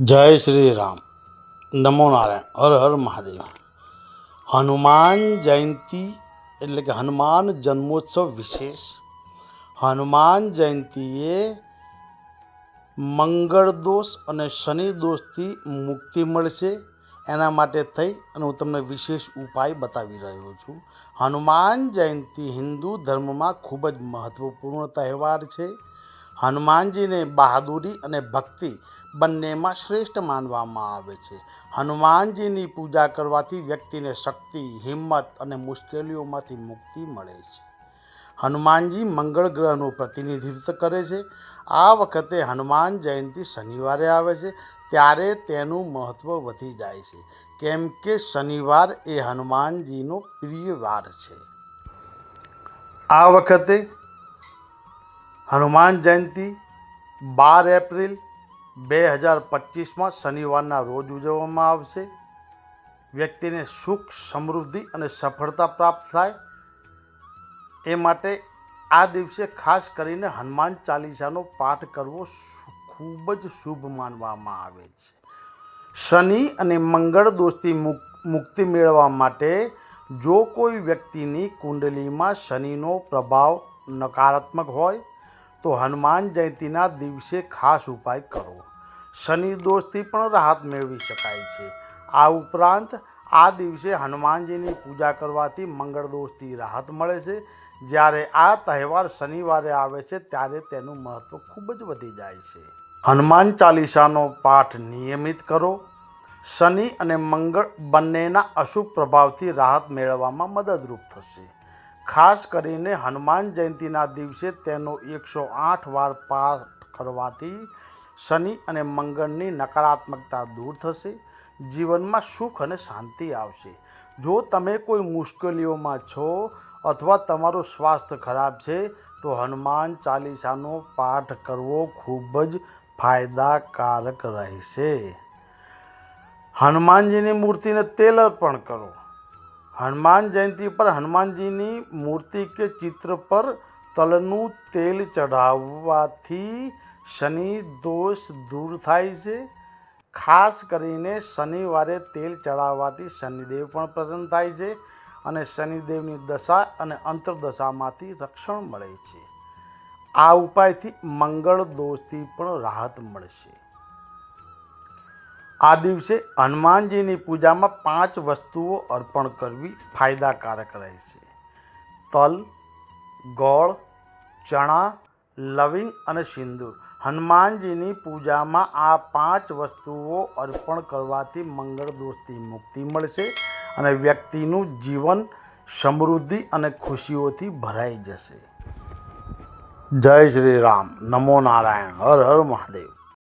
જય શ્રી રામ નમો નારાયણ. હર હર મહાદેવ. હનુમાન જયંતિ એટલે કે હનુમાન જન્મોત્સવ વિશેષ. હનુમાન જયંતિએ મંગળ દોષ અને શનિ દોષથી મુક્તિ મળશે. એના માટે થઈ અને હું તમને વિશેષ ઉપાય બતાવી રહ્યો છું. હનુમાન જયંતિ હિન્દુ ધર્મમાં ખૂબ જ મહત્ત્વપૂર્ણ તહેવાર છે. હનુમાનજીને બહાદુરી અને ભક્તિ બંનેમાં શ્રેષ્ઠ માનવામાં આવે છે. હનુમાનજીની પૂજા કરવાથી વ્યક્તિને શક્તિ, હિંમત અને મુશ્કેલીઓમાંથી મુક્તિ મળે છે. હનુમાનજી મંગળ ગ્રહનું પ્રતિનિધિત્વ કરે છે. આ વખતે હનુમાન જયંતિ શનિવારે આવે છે, ત્યારે તેનું મહત્ત્વ વધી જાય છે. કેમ કે શનિવાર એ હનુમાનજીનો પ્રિય વાર છે. આ વખતે હનુમાન જયંતિ બાર એપ્રિલ બે હજાર પચીસમાં શનિવારના રોજ ઉજવવામાં આવશે. વ્યક્તિને સુખ, સમૃદ્ધિ અને સફળતા પ્રાપ્ત થાય. એ માટે આ દિવસે ખાસ કરીને હનુમાન ચાલીસાનો પાઠ કરવો ખૂબ જ શુભ માનવામાં આવે છે. શનિ અને મંગળ દોષથી મુક- મુક્તિ મેળવવા માટે જો કોઈ વ્યક્તિની કુંડલીમાં શનિનો પ્રભાવ નકારાત્મક હોય તો હનુમાન જયંતિના દિવસે ખાસ ઉપાય કરો. શનિ દોષથી પણ રાહત મેળવી શકાય છે. આ ઉપરાંત, આ દિવસે હનુમાનજીની પૂજા કરવાથી મંગળ દોષથી રાહત મળે છે. જ્યારે આ તહેવાર શનિવારે આવે છે, ત્યારે તેનું મહત્ત્વ ખૂબ જ વધી જાય છે. હનુમાન ચાલીસાનો પાઠ નિયમિત કરો. શનિ અને મંગળ બંનેના અશુભ પ્રભાવથી રાહત મેળવવામાં મદદરૂપ થશે. ખાસ કરીને હનુમાન જયંતિના દિવસે તેનો એકસો આઠ વાર પાઠ કરવાથી શનિ અને મંગળની નકારાત્મકતા દૂર થશે, જીવનમાં સુખ અને શાંતિ આવશે. જો તમે કોઈ મુશ્કેલીઓમાં છો અથવા તમારું સ્વાસ્થ્ય ખરાબ છે, તો હનુમાન ચાલીસાનો પાઠ કરવો ખૂબ જ ફાયદાકારક રહેશે. હનુમાનજીની મૂર્તિને તેલ અર્પણ કરો. હનુમાન જયંતિ પર હનુમાનજીની મૂર્તિ કે ચિત્ર પર તલનું તેલ ચઢાવવાથી શનિ દોષ દૂર થાય છે ખાસ કરીને શનિવારે તેલ ચડાવવાથી શનિદેવ પણ પ્રસન્ન થાય છે અને શનિદેવની દશા અને અંતર્દશામાંથી રક્ષણ મળે છે. આ ઉપાયથી મંગળ દોષથી પણ રાહત મળશે. આ દિવસે હનુમાનજીની પૂજામાં પાંચ વસ્તુઓ અર્પણ કરવી ફાયદાકારક રહેશે. તલ, ગોળ, ચણા, લવિંગ અને સિંદૂર. હનુમાનજીની પૂજામાં આ પાંચ વસ્તુઓ અર્પણ કરવાથી મંગળ દોષથી મુક્તિ મળશે અને વ્યક્તિનું જીવન સમૃદ્ધિ અને ખુશીઓથી ભરાઈ જશે. જય શ્રી રામ. નમો નારાયણ. હર હર મહાદેવ.